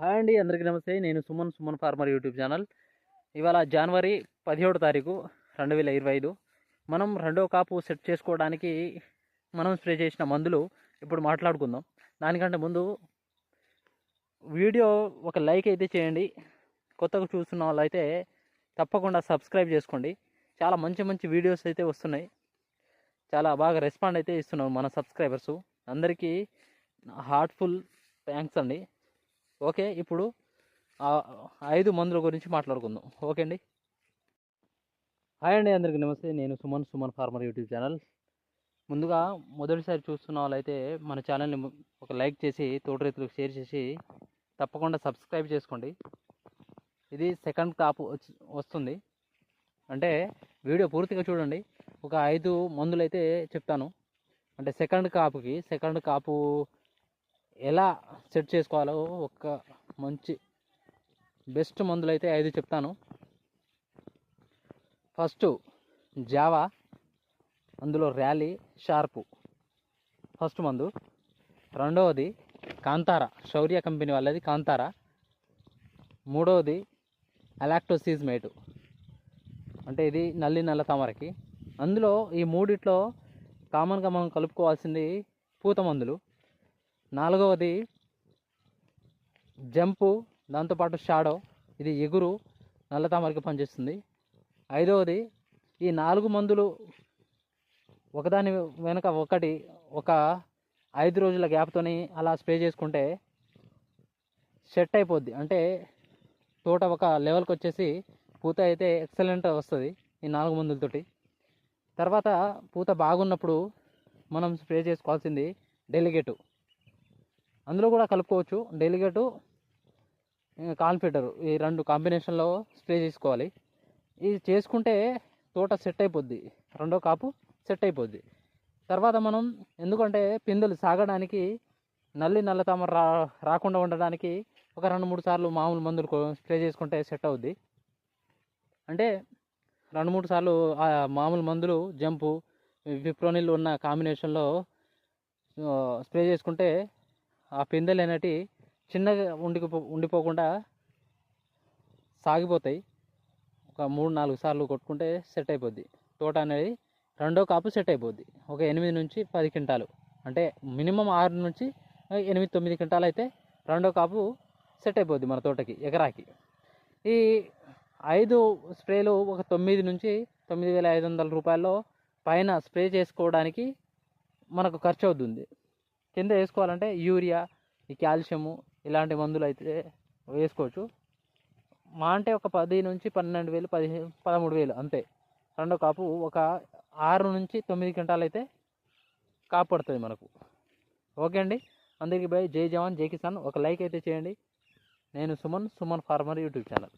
Hi అండి అందరికీ నమస్తే. నేను Suman Suman farmer YouTube channel. ఇవాళ జనవరి పదిహేడు తారీఖు రెండు వేల ఇరవై ఐదు. మనం రెండో కాపు సెట్ చేసుకోవడానికి మనం స్ప్రే చేసిన మందులు ఇప్పుడు మాట్లాడుకుందాం. దానికంటే ముందు వీడియో ఒక లైక్ అయితే చేయండి. కొత్తగా చూస్తున్న వాళ్ళు అయితే తప్పకుండా సబ్స్క్రైబ్ చేసుకోండి. చాలా మంచి మంచి వీడియోస్ అయితే వస్తున్నాయి. చాలా బాగా రెస్పాండ్ అయితే ఇస్తున్నారు మన సబ్స్క్రైబర్స్. అందరికీ హార్ట్ఫుల్ థ్యాంక్స్ అండి. ఓకే ఇప్పుడు ఐదు మందుల గురించి మాట్లాడుకుందాం. ఓకే అండి. హాయ్ అండి అందరికీ నమస్తే. నేను Suman Suman farmer YouTube channel. ముందుగా మొదటిసారి చూస్తున్న వాళ్ళైతే మన ఛానల్ని ఒక లైక్ చేసి తోటి రైతులకు షేర్ చేసి తప్పకుండా సబ్స్క్రైబ్ చేసుకోండి. ఇది సెకండ్ కాపు వస్తుంది. అంటే వీడియో పూర్తిగా చూడండి. ఒక ఐదు మందులు అయితే చెప్తాను. అంటే సెకండ్ కాపుకి సెకండ్ కాపు ఎలా సెట్ చేసుకోవాలో ఒక మంచి బెస్ట్ మందులు అయితే ఐదు చెప్తాను. ఫస్ట్ జావా అందులో ర్యాలీ షార్పు. ఫస్ట్ మందు. రెండవది కాంతారా శౌర్య కంపెనీ వాళ్ళది కాంతారా. మూడవది అలాక్టోసీజ్ మేటు అంటే ఇది నల్లి నల్ల తామరకి. అందులో ఈ మూడిట్లో కామన్గా మనం కలుపుకోవాల్సింది పూత మందులు. నాలుగవది జంపు దాంతోపాటు షాడో. ఇది ఎగురు నల్ల తామరకి పనిచేస్తుంది. ఐదవది ఈ నాలుగు మందులు ఒకదాని వెనక ఒకటి ఒక ఐదు రోజుల గ్యాప్తోని అలా స్ప్రే చేసుకుంటే సెట్ అయిపోద్ది అంటే తోట ఒక లెవెల్కి వచ్చేసి పూత అయితే ఎక్సలెంట్ వస్తుంది ఈ నాలుగు మందులతోటి. తర్వాత పూత బాగున్నప్పుడు మనం స్ప్రే చేసుకోవాల్సింది డెలిగేటు. అందులో కూడా కలుపుకోవచ్చు. డెలిగేటు కాన్ఫిటర్ ఈ రెండు కాంబినేషన్లో స్ప్రే చేసుకోవాలి. ఇది చేసుకుంటే తోట సెట్ అయిపోద్ది. రెండో కాపు సెట్ అయిపోద్ది. తర్వాత మనం ఎందుకంటే పిందెలు సాగడానికి నల్లి నల్ల తామర రా రాకుండా ఉండడానికి ఒక రెండు మూడు సార్లు మామూలు మందులు స్ప్రే చేసుకుంటే సెట్ అవుద్ది. అంటే రెండు మూడు సార్లు మామూలు మందులు జంపు విప్రోనిల్ ఉన్న కాంబినేషన్లో స్ప్రే చేసుకుంటే ఆ పిందెలు అనేటి చిన్నగా ఉండిపో ఉండిపోకుండా సాగిపోతాయి. ఒక మూడు నాలుగు సార్లు కొట్టుకుంటే సెట్ అయిపోద్ది. తోట అనేది రెండో కాపు సెట్ అయిపోద్ది. ఒక ఎనిమిది నుంచి పది క్వింటాలు. అంటే మినిమం ఆరు నుంచి ఎనిమిది తొమ్మిది క్వింటాలు అయితే రెండో కాపు సెట్ అయిపోద్ది మన తోటకి ఎకరాకి. ఈ ఐదు స్ప్రేలు ఒక తొమ్మిది నుంచి తొమ్మిది వేల ఐదు వందల రూపాయల్లో పైన స్ప్రే చేసుకోవడానికి మనకు ఖర్చు అవుతుంది కింద వేసుకోవాలంటే యూరియా ఈ కాల్షియము ఇలాంటి మందులు అయితే వేసుకోవచ్చు. మా అంటే ఒక పది నుంచి పన్నెండు వేలు పదిహేను పదమూడు వేలు అంతే. రెండో కాపు ఒక ఆరు నుంచి తొమ్మిది క్వింటాలు అయితే కాపు పడుతుంది మనకు. ఓకే అండి. అందరికీ బై జై జవాన్ జై కిసాన్. ఒక లైక్ అయితే చేయండి. నేను Suman Suman farmer YouTube channel.